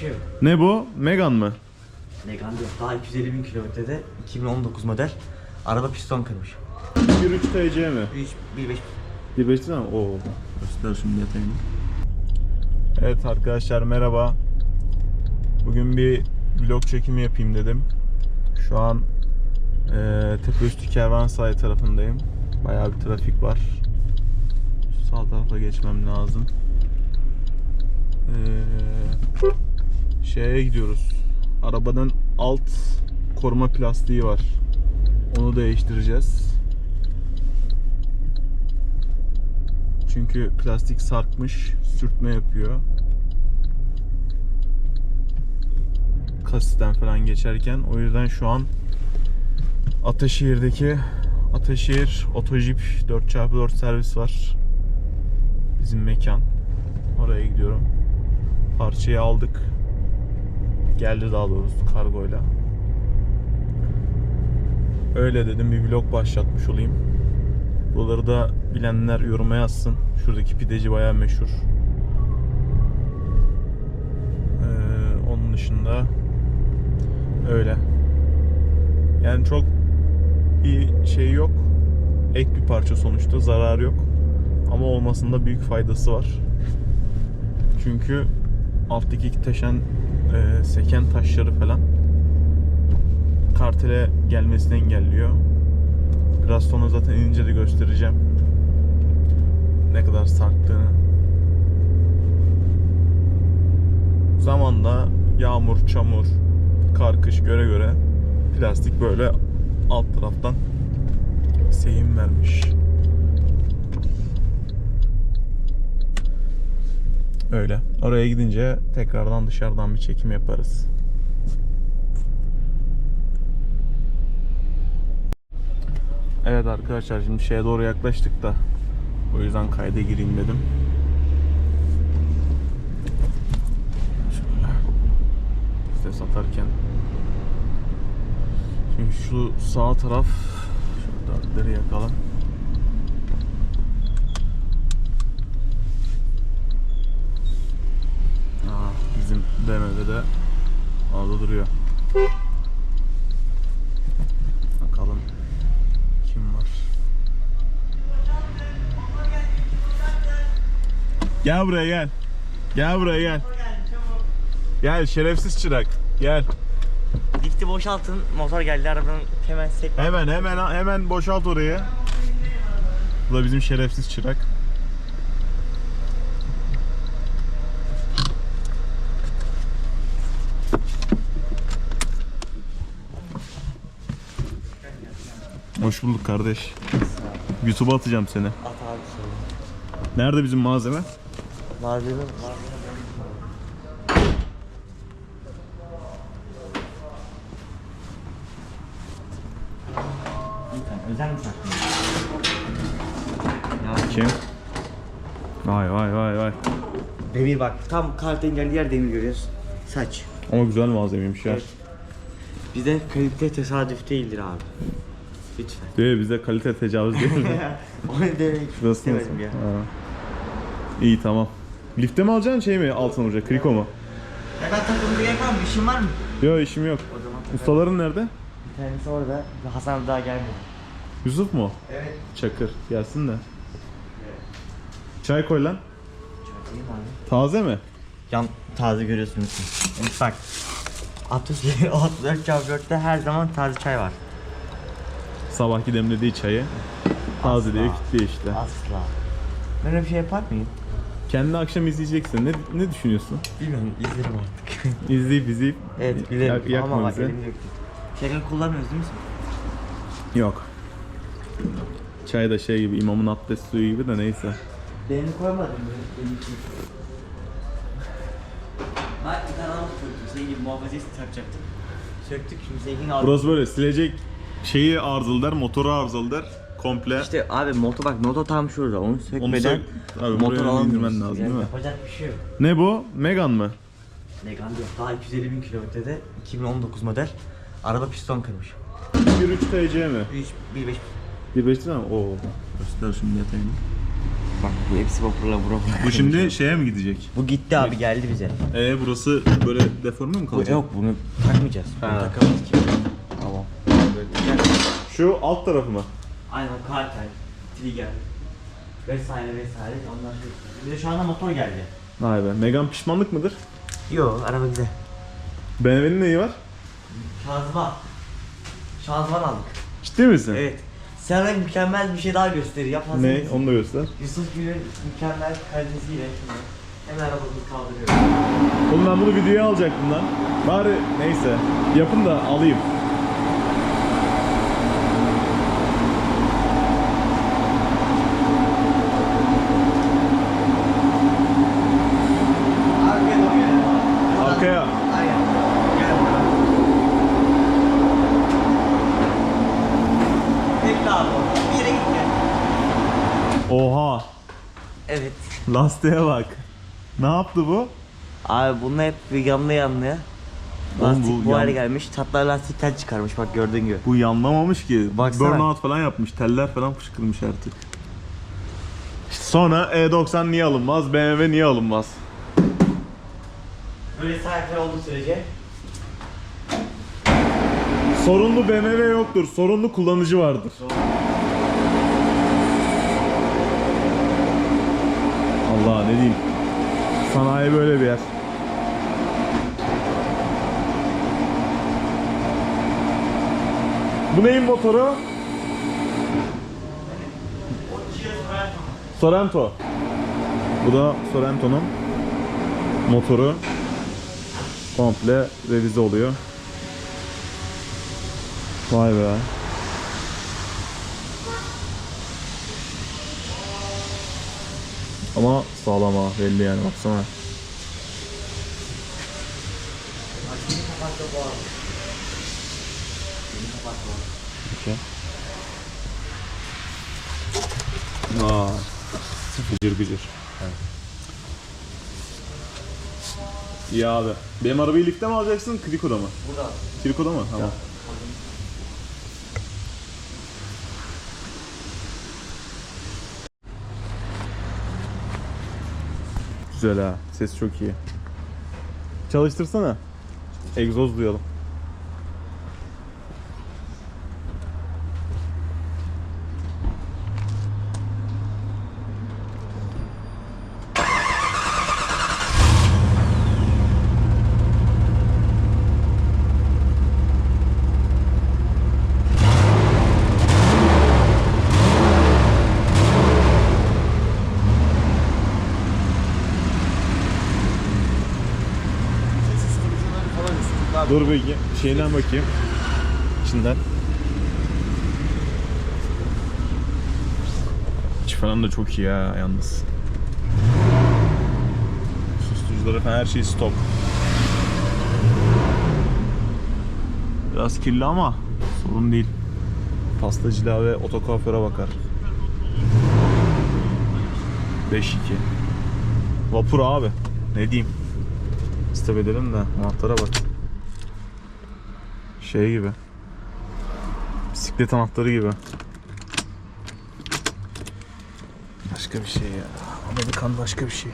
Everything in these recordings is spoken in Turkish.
şey yok. Ne bu? Megan mı? Megane yok. Daha 250 bin kilometrede 2019 model. Araba piston kırmış. 1.3 TC mi? 1.5 1.5 değil mi? Oo. Göster şimdi detayını. Evet arkadaşlar merhaba. Bugün bir vlog çekimi yapayım dedim. Şu an eee Tepeüstü Kervansaray tarafındayım. Bayağı bir trafik var. Şu sağ tarafa geçmem lazım. Eee şeye gidiyoruz. Arabanın alt koruma plastiği var. Onu değiştireceğiz. Çünkü plastik sarkmış, sürtme yapıyor. Kasisten falan geçerken. O yüzden şu an Ataşehir'deki Ataşehir Otojip 4x4 servis var. Bizim mekan. Oraya gidiyorum. Parçayı aldık. Geldi daha doğrusu kargoyla. Öyle dedim bir vlog başlatmış olayım. Buraları da bilenler yoruma yazsın. Şuradaki pideci bayağı meşhur. Ee, onun dışında öyle. Yani çok bir şey yok. Ek bir parça sonuçta zarar yok. Ama olmasında büyük faydası var. Çünkü alttaki taşan e, seken taşları falan kartele gelmesini engelliyor. Biraz sonra zaten inince de göstereceğim. Ne kadar sarktığını. Zamanla yağmur, çamur, kar, kış göre göre plastik böyle alt taraftan seyim vermiş. Öyle. Oraya gidince tekrardan dışarıdan bir çekim yaparız. Evet arkadaşlar şimdi şeye doğru yaklaştık da o yüzden kayda gireyim dedim. Şöyle Vites atarken Şimdi şu sağ taraf Şurada deri yakalım. Aa, bizim DM'de de orada duruyor. Bakalım kim var? Gel buraya gel. Gel buraya gel. Gel şerefsiz çırak. Gel. Lifti boşaltın. Motor geldi arabanın hemen sek. Hemen hemen hemen boşalt orayı. Bu da bizim şerefsiz çırak. Hoş bulduk kardeş. YouTube'a atacağım seni. At abi sorun. Nerede bizim malzeme? Malzeme malzeme. Lütfen özel mi saklıyorsun? Ya Kim? Vay vay vay vay. demir bak tam geldiği yer demir görüyorsun. Saç. Ama güzel malzemeymiş ya. Evet. Bizde kalite tesadüf değildir abi. Lütfen. Değil bize kalite tecavüz değil mi? Onu demek istemedim nasıl? ya. Ha. İyi tamam. Lifte mi alacaksın şey mi altın olacak? Kriko mu? Ya ben takımda yapmam işin var mı? Yok işim yok. O zaman Ustaların nerede? bir tanesi orada. Hasan daha gelmedi. Yusuf mu? Evet. Çakır. Gelsin de. Çay koy lan. Çakayım abi. Taze mi? Yan taze görüyorsunuz. Evet, bak. Atus 4 4'te her zaman taze çay var. Sabahki demlediği çayı. Taze diye Asla. kitliyor işte. Asla. Ben öyle bir şey yapar mıyım? Kendi akşam izleyeceksin. Ne, ne düşünüyorsun? Bilmiyorum izlerim artık. İzleyip izleyip evet bilirim yak- yakma ama bak bizi. yoktu. Şeker kullanmıyoruz değil mi? Yok. Çay da şey gibi imamın abdest suyu gibi de neyse. Beğeni koymadım benim için. Bak bir tane alıp söktüm. Senin gibi muhafazayı takacaktım. Söktük şimdi seninkini aldık. Burası böyle silecek şeyi arızalı der, motoru arızalı der. Komple. İşte abi motor bak motor tam şurada. Onu sökmeden Onu sök. Abi motor indirmen lazım Yani değil mi? Yapacak bir şey yok. Ne bu? Megan mı? Megane yok. Daha 250 bin kilometrede 2019 model. Araba piston kırmış. 1.3 TC mi? 1.5 1.5 değil mi? Oo. Göster şimdi detayını. Bak bu hepsi vapurla bura bura. Bu şimdi şeye mi gidecek? Bu gitti abi geldi bize. Ee burası böyle deforme mi Bu, kalacak? yok bunu takmayacağız. Bunu takamayız ki. Böyle Şu alt tarafı mı? Aynen kartel, trigger vesaire vesaire onlar şey. Bir de şu anda motor geldi. Vay be. Megan pişmanlık mıdır? Yok araba güzel. BMW'nin neyi var? Şanzıman. Şanzıman aldık. Ciddi misin? Evet. Sana mükemmel bir şey daha göstereyim. Yap hazır Ne? mısın? Onu da göster. Yusuf Gül'ün mükemmel kalitesiyle şimdi hemen arabamızı kaldırıyorum. Oğlum ben bunu videoya alacaktım lan. Bari neyse. Yapın da alayım. Abi. Arkaya. Aynen. Gel buradan. Bekle abi. Bir yere gitme. Oha. Evet. Lastiğe bak. Ne yaptı bu? Abi bunlar hep bir yanlı yanlıya. Oğlum Lastik bu bu, hale yan- gelmiş. Çatlar lastikten çıkarmış bak gördüğün gibi. Bu yanlamamış ki. Baksana. Burnout falan yapmış. Teller falan fışkırmış artık. İşte sonra E90 niye alınmaz? BMW niye alınmaz? Böyle sayfalar olduğu sürece Sorunlu BMW yoktur. Sorunlu kullanıcı vardır. Allah ne diyeyim. Sanayi böyle bir yer. Bu neyin motoru? Sorento. Bu da Sorrento'nun motoru. Komple revize oluyor. Vay be. Ama sağlam ha belli yani baksana. Okey. Aa, gıcır gıcır. İyi abi. Benim arabayı lifte mi alacaksın, Kriko'da mı? burada. Kriko'da mı? Tamam. Güzel ha. Ses çok iyi. Çalıştırsana. Egzoz duyalım. Dur bir şeyden bakayım. İçinden. İçi falan da çok iyi ha yalnız. Susturucuları falan her şey stop. Biraz kirli ama sorun değil. Pastacılığa ve otokuaföre bakar. 5-2. Vapur abi. Ne diyeyim? Stop edelim de anahtara bak. Şey gibi. Bisiklet anahtarı gibi. Başka bir şey ya. Amerikan başka bir şey.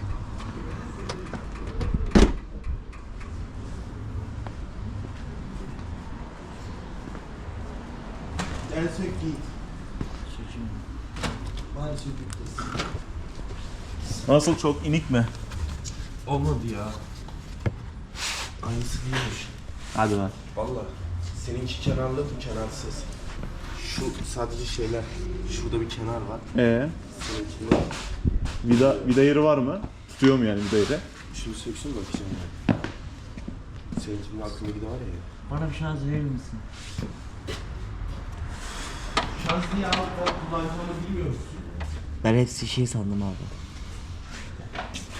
El sök git. Nasıl çok inik mi? Olmadı ya. Aynısı değilmiş. Hadi lan. Valla. Seninki kenarlı bu kenarsız. Şu sadece şeyler. Şurada bir kenar var. Ee, Seninkinde. vida, vida yeri var mı? Tutuyor mu yani vida yeri? Şimdi söksün bakacağım ya. Seninkinin aklındaki de var ya. Bana bir şans verir misin? Şanslı ya kullanacağını bilmiyor musun? Ben hepsi şey sandım abi.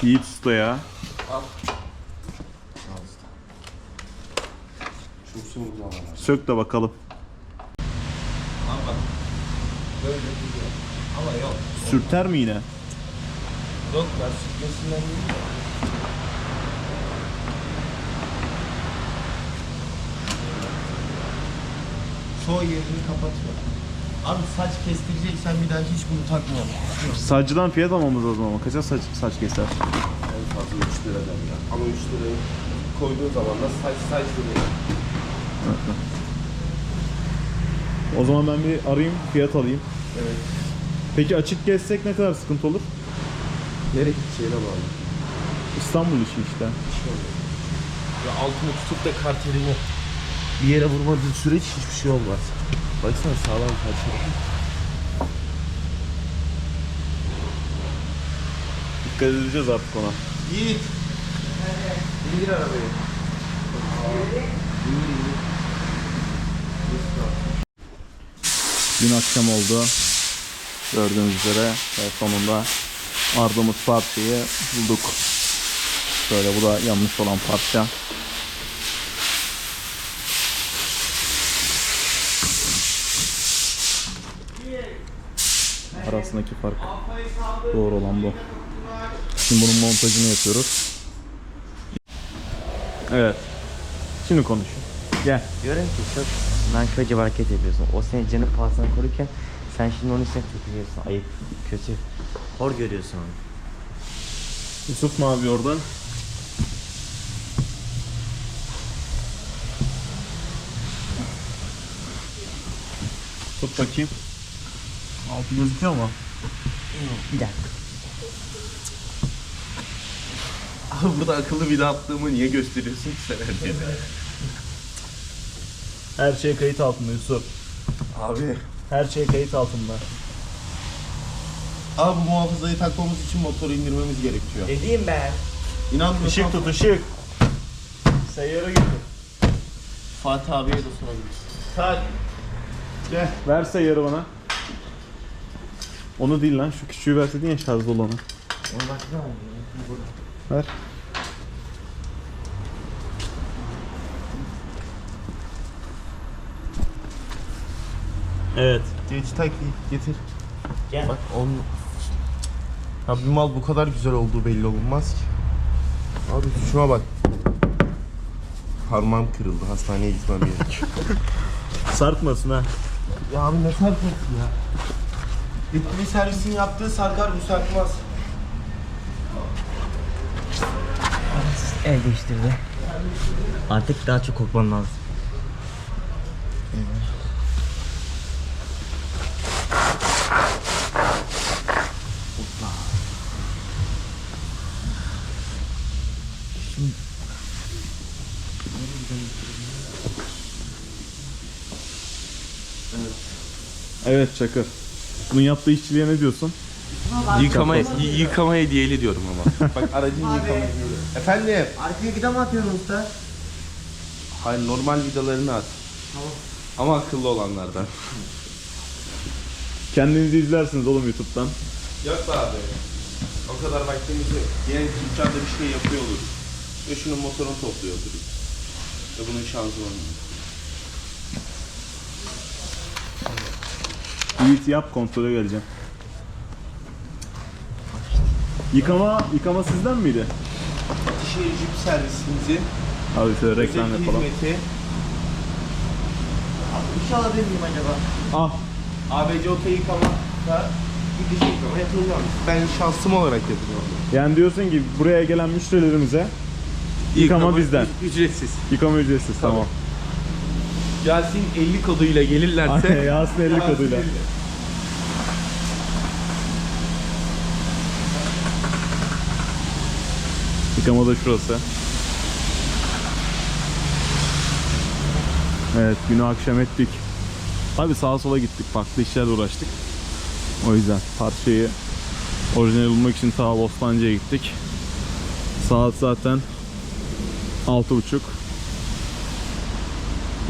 Yiğit Usta ya. Çok Sök de bakalım. Ama bak. Böyle duruyor. Ama yok. Sürter mi yine? Yok ben sürtmesinden değil de. Çoğu yerini kapatıyor. Abi saç kestireceksen bir daha hiç bunu takmayalım. Saççıdan fiyat almamız lazım ama kaça saç, saç keser? En fazla 3 liradan ya. Ama 3 lirayı koyduğun zaman da saç saç duruyor. O zaman ben bir arayayım fiyat alayım. Evet. Peki açık gezsek ne kadar sıkıntı olur? Nereye gideceğine bağlı. İstanbul işi işte. Ya altını tutup da kartelini bir yere vurmadığın süreç hiçbir şey olmaz. Baksana sağlam karteli. Dikkat edeceğiz artık ona. Yiğit. İndir arabayı. Dün akşam oldu. Gördüğünüz üzere ve sonunda aradığımız parçayı bulduk. Şöyle bu da yanlış olan parça. Arasındaki fark doğru olan bu. Şimdi bunun montajını yapıyoruz. Evet. Şimdi konuş. Gel. Diyorum ki çok nankörce bir hareket yapıyorsun. O senin canın pahasına korurken sen şimdi onun için tükürüyorsun. Ayıp, kötü. Hor görüyorsun onu. Yusuf mu abi oradan? Tut bakayım. Altı gözüküyor mu? Bir dakika. Abi burada akıllı vida attığımı niye gösteriyorsun ki sen herkese? Her şey kayıt altında Yusuf. Abi. Her şey kayıt altında. Abi bu muhafazayı takmamız için motoru indirmemiz gerekiyor. Dediğim ben. İnanmıyorsan Işık tut ışık. Seyyara getir. Fatih abiye de sorabiliriz. Tak. Gel. Ver seyyarı bana. Onu değil lan şu küçüğü verseydin ya şarjlı olanı. Onu baksana. Ver. Evet. Geç tak getir. Gel. Bak on. Ya bir mal bu kadar güzel olduğu belli olmaz ki. Abi şuna bak. Parmağım kırıldı. Hastaneye gitmem gerekiyor. Sarkmasın ha. ya abi ne sarkması ya? Yetkili servisin yaptığı sarkar bu sarkmaz. El değiştirdi. Artık daha çok korkman lazım. Evet Çakır. Bunun yaptığı işçiliğe ne diyorsun? Yıkama, yıkama hediyeli diyorum ama. Bak aracın yıkama hediyeli. Efendim? Arkaya gida mı atıyorsun usta? Hayır normal vidalarını at. Ama akıllı olanlardan. Kendinizi izlersiniz oğlum YouTube'dan. Yok be abi. O kadar vaktimiz yok. Yine dükkanda bir şey yapıyor oluruz. Ve şunun motorunu topluyor oluruz. Ve bunun şanzımanı. Yiğit yap kontrole geleceğim. Yıkama, yıkama sizden miydi? Atışehir Jeep servisimizin Abi şöyle reklam özel yapalım. hizmeti Bir şey alabilir miyim acaba? Ah ABC oto yıkama da bir diş yıkama yapılacağım. Ben şansım olarak yapacağım. yani diyorsun ki buraya gelen müşterilerimize Yıkama bizden. ü- Ücretsiz. yıkama ücretsiz tamam. Yasin 50 koduyla gelirlerse Aynen Yasin 50 koduyla. Yıkama da şurası. Evet günü akşam ettik. Tabi sağa sola gittik farklı işlerle uğraştık. O yüzden parçayı orijinal bulmak için ta Bostancı'ya gittik. Saat zaten 6.30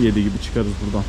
7 gibi çıkarız buradan.